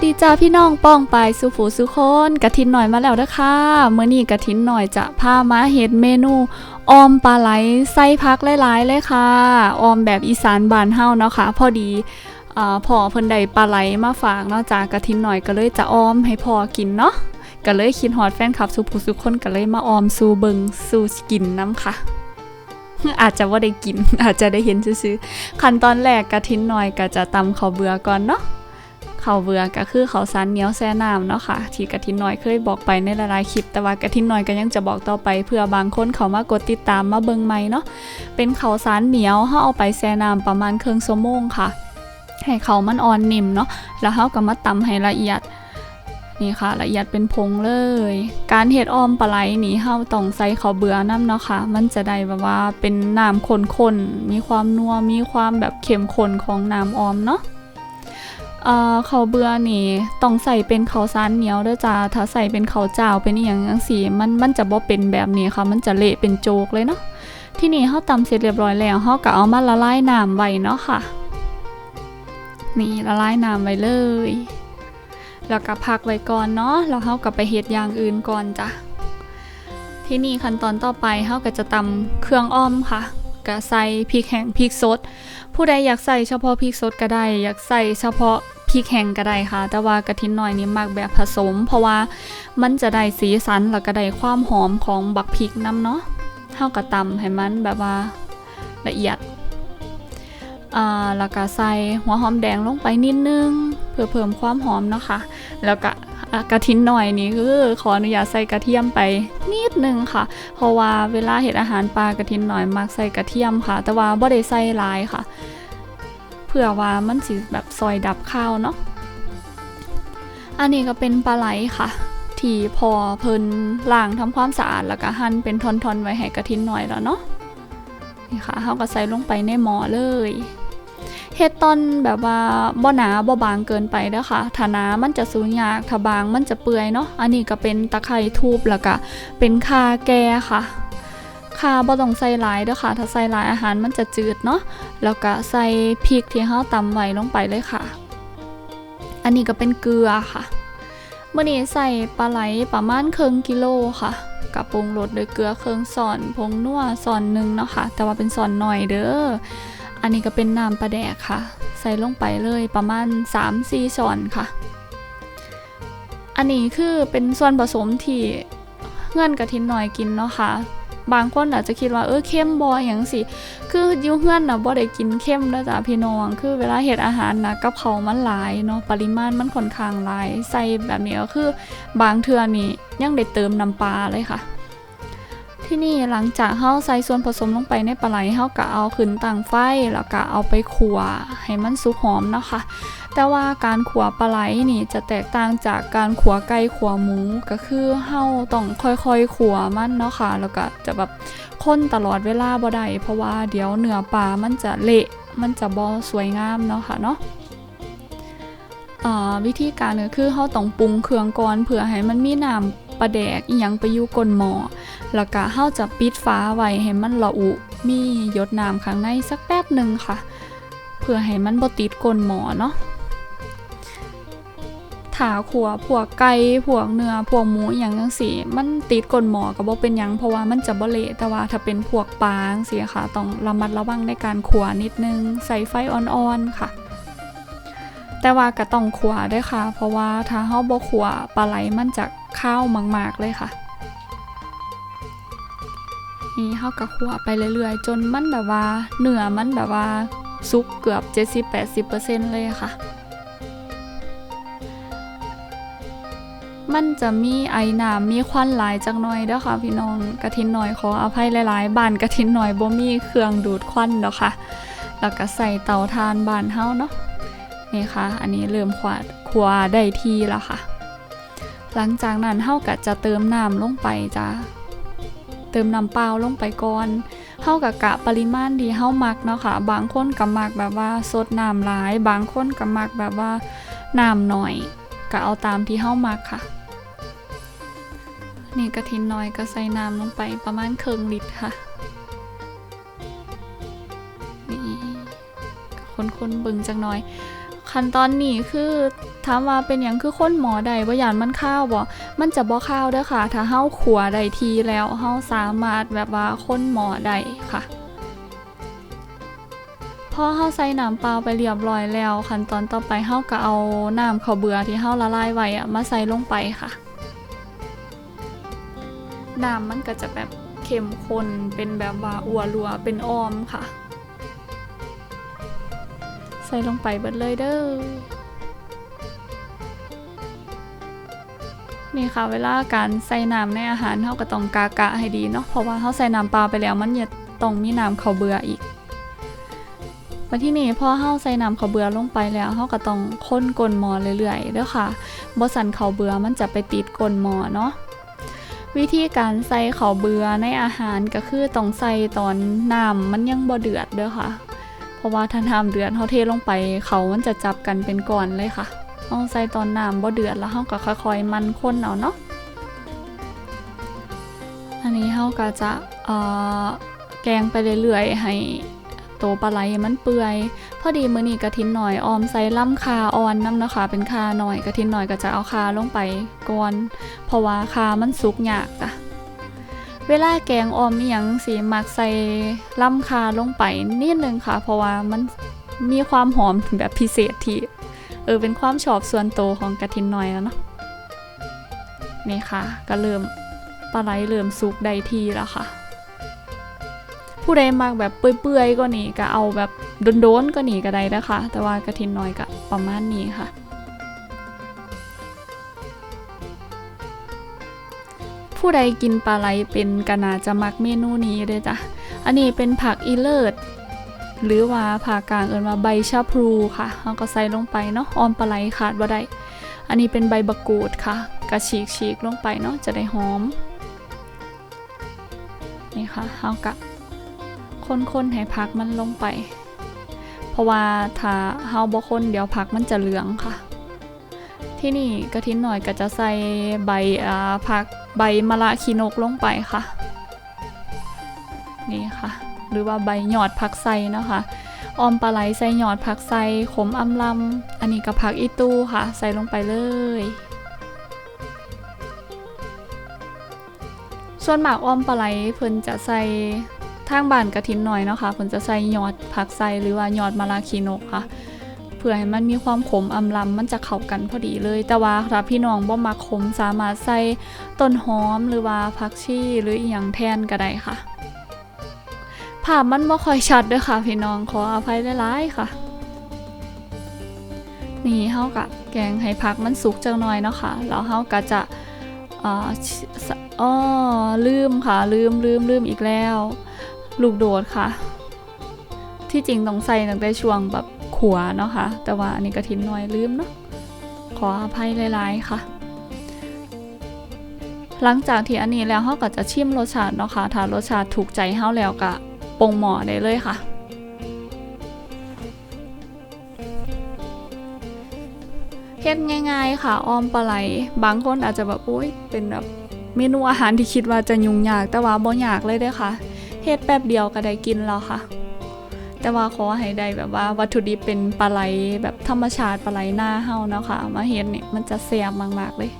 สดีจ้าพี่น้องป้องไปสุผูสุคนกะทินหน่อยมาแล้วนะคะเมื่อนี้กะทินหน่อยจะพามาเฮ็ดเมนูออมปลาไหลไส้พักหลายๆเลยค่ะออมแบบอีสานบานเฮาเนาะค่ะพอดีอพ่อเพิ่นได้ปลาไหลมาฝากเนาะจากกะทินหน่อยก็เลยจะออมให้พ่อกินเนาะก็เลยคิดฮอดแฟนคลับสุผูสุคนก็เลยมาออมสูเบิงสูกินน้ำค่ะอาจจะว่าได้กินอาจจะได้เห็นซื่อขั้นตอนแรกกะทินหน่อยก็จะตำข้าวเบื่อก่อนเนาะ เขาเบือก็คือเขาวสารเหนียวแซ่น้ำเนาะค่ะที่กะทินน้อยเคยบอกไปในหลายๆคลิป แต่ว่ากะทินน้อยก็ยังจะบอกต่อไปเพื่อบางคนเขามากดติดตามมาเบิ่งใหม่เนาะเป็นเขาวสารเหนียวเฮาเอาไปแซ่น้ำประมาณครึ่งชั่วโมงค่ะ ให้เขามันอ่อนนิ่มเนาะแล้วเฮาก็มาตำให้ละเอียดนี่ค่ะละเอียดเป็นผงเลย การเฮ็ดออมปลาไหลนี่เฮาต้องใส่ข้าวเบื่อน้ำเนาะค่ะ มันจะได้แบบว่าเป็นน้ำข้นๆมีความนัวมีความแบบเข้มข้นของน้ำออมเนาะ เอ่อข้าเบื่อนี่ต้องใส่เป็นข้าวสารเหนียวเด้อจ้าถ้าใส่เป็นข้าเจ้าเป็นอหย่างจังซี่มันมันจะบ่เป็นแบบนี้ค่ะ มันจะเละเป็นโจกเลยเนาะที่นี่เฮาตำเสร็จเรียบร้อยแล้วเฮาก็เอามาละลายน้ำไว้เนาะค่ะ นี่ละลายน้ำไว้เลย แล้วก็พักไว้ก่อนเนาะแล้วเฮาก็ไปเฮ็ดอย่างอื่นก่อนจ้ะที่นี่ขั้นตอนต่อไปเฮาก็จะตำเครื่องอ้อมค่ะก็ใส่พริกแห้งพริกสด ผู้ใดอยากใส่เฉพาะพริกสดก็ได้ อยากใส่เฉพาะ พริกแห้งก็ได้ค่ะ แต่ว่ากระทินน้อยนี่มักแบบผสม เพราะว่ามันจะได้สีสันแล้วก็ได้ความหอมของบักพริกน้ำเนาะเท่ากับตำให้มันแบบว่าละเอียดอ่าแล้วก็ใส่หัวหอมแดงลงไปนิดนึง เพื่อเพิ่มความหอมเนาะค่ะ แล้วก็กระทินหน่อยนี่คือขออนุญาตใส่กระเทียมไปนิดนึงค่ะ เพราะว่าเวลาเห็ดอาหารปลากระทินหน่อยมักใส่กระเทียมค่ะ แต่ว่าบ่ได้ใส่ลายค่ะ เพื่อว่ามันสิแบบซอยดับข้าวเนาะอันนี้ก็เป็นปลาไหลค่ะที่พอเพิ่นล้างทำความสะอาดแล้วก็หั่นเป็นท่อนๆไว้ให้กระทินหน่อยแล้วเนาะนี่ค่ะเขาก็ใส่ลงไปในหม้อเลยเฮ็ดตอนแบบว่าบ่หนาบ่บางเกินไปเด้อค่ะถ้าหนามันจะสูญยากถ้าบางมันจะเปื่อยเนาะอันนี้ก็เป็นตะไคร้ทูบแล้วก็เป็นคาแกค่ะ คาบ่ต้องใส่หลายเด้อค่ะ ถ้าใส่หลายอาหารมันจะจืดเนาะแล้วก็ใส่พริกที่เฮาตำไว้ลงไปเลยค่ะ อันนี้ก็เป็นเกลือค่ะเมื่อนี้ใส่ปลาไหลประมาณครึ่งกิโลค่ะกับปรุงรสด้วยเกลือเครื่องซอนผงนัวซอนหนึ่งเนาะค่ะ แต่ว่าเป็นซอนหน่อยเด้ออันนี้ก็เป็นน้ำปลาแดกค่ะ ใส่ลงไปเลยประมาณ 3-4ช้อนค่ะ อันนี้คือเป็นส่วนผสมที่เงื่อนกระทินหน่อยกินเนาะค่ะ บางคนอาจจะคิดว่าเออเข้มบออย่างสิคือยูเฮือนนะบ่ได้กินเข้มนะจ๊ะพี่น้อง คือเวลาเห็ดอาหารนะกับเขามันหลายเนาะปริมาณมันค่อนข้างหลาย ใส่แบบนี้ก็คือบางเทือนี่ยังได้เติมน้ำปลาเลยค่ะ ที่นี่หลังจากเฮาใส่ส่วนผสมลงไปในปลาไหลเฮาก็เอาขึ้นตั้งไฟแล้วก็เอาไปขัวให้มันสุกหอมเนาะค่ะแต่ว่าการขัวปลาไหลนี่จะแตกต่างจากการขัวไก่ขัวหมูก็คือเฮาต้องค่อยๆขัวมันเนาะค่ะแล้วก็จะแบบค้นตลอดเวลาบ่ได้เพราะว่าเดี๋ยวเนื้อปลามันจะเละมันจะบ่สวยงามเนาะค่ะเนาะวิธีการก็คือเฮาต้องปรุงเครื่องก่อนเพื่อให้มันมีน้ำปลาแดกอีหยังไปอยู่ก้นหม้อ แล้วก็เฮาจะปิดฟ้าไว้ให้มันละอุ มีหยดน้ำข้างในสักแป๊บหนึ่งค่ะ เพื่อให้มันบ่ติดก้นหมอเนาะถาขัวพวกไก่พวกเนื้อพวกหมูอย่างจังซี่มันติดก้นหมอก็บ่เป็นยังเพราะว่ามันจะบ่เละแต่ว่าถ้าเป็นพวกปลาจังซี่ค่ะต้องระมัดระวังในการขัวนิดนึงใส่ไฟอ่อนๆค่ะ แต่ว่าก็ต้องขัวด้วยค่ะ เพราะว่าถ้าเฮาบ่ขัวปลาไหลมันจะข้าวมากๆเลยค่ะ นี่เฮาก็ขัวไปเรื่อยๆ จนมันแบบว่าเนื้อมันแบบว่าสุกเกือบ 70-80%เลยค่ะ มันจะมีไอน้ำมีควันหลายจักหน่อยเด้อค่ะพี่น้องกระทินหน่อยขออภัยหลายๆบ้านกระทินหน่อยบ่มีเครื่องดูดควันดอค่ะ แล้วก็ใส่เตาถ่านบ้านเฮาเนาะนี่ค่ะ อันนี้เริ่มขวาขัวได้ทีแล้วค่ะ หลังจากนั้นเฮาก็จะเติมน้ำลงไปจ้า เติมน้ำเปล่าลงไปก่อนเฮากะกะปริมาณที่เฮามักเนาะค่ะ บางคนก็มักแบบว่าสดน้ำหลาย บางคนก็มักแบบว่าน้ำหน่อยก็เอาตามที่เฮามักค่ะ นี่กระทินน้อยก็ใส่น้ำลงไปประมาณครึ่งลิตรค่ะนี่คนๆเบิ่งจักหน่อย ขั้นตอนนี้คือถามว่าเป็นหยังคือคนหมอใดบ่ยานมันข้าวบ่มันจะบ่ข้าวเด้อค่ะ ถ้าเฮาขัวได้ทีแล้วเฮาสามารถแบบว่าคนหมอได้ค่ะพอเฮาใส่น้ำเปล่าไปเรียบร้อยแล้วขั้นตอนต่อไปเฮาก็เอาน้ำข้าวเบื่อที่เฮาละลายไว้อะมาใส่ลงไปค่ะ น้ำมันก็จะแบบเข้มข้นเป็นแบบว่าอัวรัวเป็นออมค่ะ ใส่ลงไปเบิดเลยเด้อ นี่ค่ะเวลาการใส่น้ำในอาหารเฮาก็ต้องกากะให้ดีเนาะ เพราะว่าเฮาใส่น้ำปลาไปแล้วมันจะต้องมีน้ำเขาเบื่ออีกมาที่นี่พอเฮาใส่น้ำข้าวเบื่อลงไปแล้วเฮาก็ต้องค้นก้นหมอเรื่อยๆเด้อค่ะบ่สั่นข้าวเบื่อมันจะไปติดก้นหมอเนาะวิธีการใส่ข้าวเบื่อในอาหารก็คือต้องใส่ตอนน้ำมันยังบ่เดือดเด้อค่ะ เพราะว่าถ้าน้ำเดือดเฮาเทลงไปเขามันจะจับกันเป็นก้อนเลยค่ะเอาใส่ตอนน้ำบ่เดือดแล้วเฮาก็ค่อยๆมันคนเอาเนาะอันนี้เฮาก็จะเออแกงไปเรื่อยๆให้โตวปลาไหลมันเปื่อย พอดีมื้อนี้กะทินหน่อยออมใส่ล่ำคาอ่อนน้ำนะคะ เป็นคาหน่อยกระทินหน่อยก็จะเอาคาลงไปก่อนเพราะว่าคามันสุกยากจ้ะ เวลาแกงออมอีหยังสีมักใส่ล่ำคาลงไปนิดนึงค่ะ เพราะว่ามันมีความหอมแบบพิเศษที่เออเป็นความชอบส่วนตัวของกระทินน้อยแล้วเนาะนี่ค่ะ ก็เริ่มปลาไหลเริ่มสุกได้ทีแล้วค่ะ ผู้ใดมักแบบเปื่อยๆก็นี่ก็เอาแบบโดนๆก็นี่ก็ได้นะคะแต่ว่ากระทินน้อยก็ประมาณนี้ค่ะ ผู้ใดกินปลาไหลเป็นกนาจะมักเมนูนี้เลยจ้ะ อันนี้เป็นผักอีเลิศหรือว่าภาคกลางเอิ้นว่าใบชะพลูค่ะเราก็ใส่ลงไปเนาะออมปลาไหลขาดบ่ได้อันนี้เป็นใบบักกูดค่ะกระฉีกฉีกๆลงไปเนาะจะได้หอมนี่ค่ะเฮากะคนๆให้พักมันลงไป เพราะว่าถ้าเฮาบ่คนเดี๋ยวผักมันจะเหลืองค่ะ ที่นี่กระทินหน่อยก็จะใส่ใบอ่าผัก ใบมะระขีนกลงไปค่ะ นี่ค่ะ หรือว่าใบหยอดผักไซนะคะออมปลาไหลใส่หยอดผักไซขมอำลำอันนี้กับผักอีตู้ค่ะ ใส่ลงไปเลย ส่วนหมากออมปลาไหลเพิ่นจะใส่ทางบานกระถินหน่อยเนาะค่ะเพิ่นจะใส่หยอดผักไซหรือว่าหยอดมะระขีนกค่ะ เพื่อให้มันมีความขมอำลำมันจะเข้ากันพอดีเลย แต่ว่าถ้าพี่น้องบ่มักขมสามารถใส่ต้นหอมหรือว่าผักชีหรืออีหยังแทนก็ได้ค่ะภาพมันไม่ค่อยชัดด้วยค่ะ พี่น้องขออภัยหลายๆค่ะ นี่เฮากะแกงให้พักมันสุกจังหน่อยเนาะค่ะแล้วเฮากะจะอ่าชิสอ้อลืมค่ะ ลืมลืมลืมอีกแล้ว ลูกโดดค่ะ ที่จริงต้องใส่ตั้งแต่ช่วงแบบ ขัวเนาะค่ะแต่ว่าอันนี้กระทินน้อยลืมเนาะขออภัยหลายๆค่ะ หลังจากที่อันนี้แล้วเฮาก็จะชิมรสชาติเนาะค่ะถ้ารสชาติถูกใจเฮาแล้วก็ปงหม้อได้เลยค่ะเฮ็ดง่ายๆค่ะออมปลาไหลบางคนอาจจะแบบโอ๊ยเป็นแบบเมนูอาหารที่คิดว่าจะยุ่งยากแต่ว่าบ่ยากเลยเด้อค่ะเฮ็ดแป๊บเดียวก็ได้กินแล้วค่ะ แต่ว่าขอให้ได้แบบว่าวัตถุดิบเป็นปลาไหลแบบธรรมชาติปลาไหลหน้าเฮานะคะ มาเฮ็ดนี่ยมันจะแซ่บมากๆเลย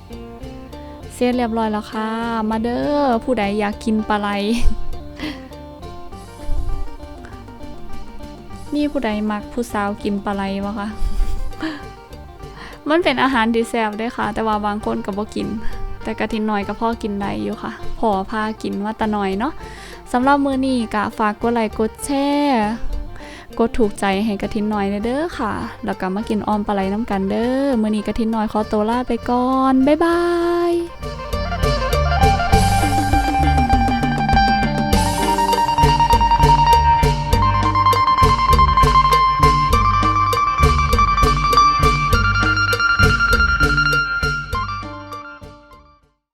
เสร็จเรียบร้อยแล้วค่ะ มาเด้อผู้ใดอยากกินปลาไหลมีผู้ใดมักผู้สาวกินปลาไหลบ่คะมันเป็นอาหารที่แซ่บด้อค่ะ แต่ว่าบางคนก็บ่กิน แต่กะทินหน้อยก็พอกินได้อยู่ค่ะพอพากินว่าตะน้อยเนาะสำหรับมือนี้ก็ฝากกดไลค์กดแชร์ กดถูกใจให้กะทินน้อยเด้อค่ะ แล้วก็มากินออมปลาไหลน้ำกันเด้อมื้อนี้กะทินน้อยขอตัวลาไปก่อน บ๊ายบาย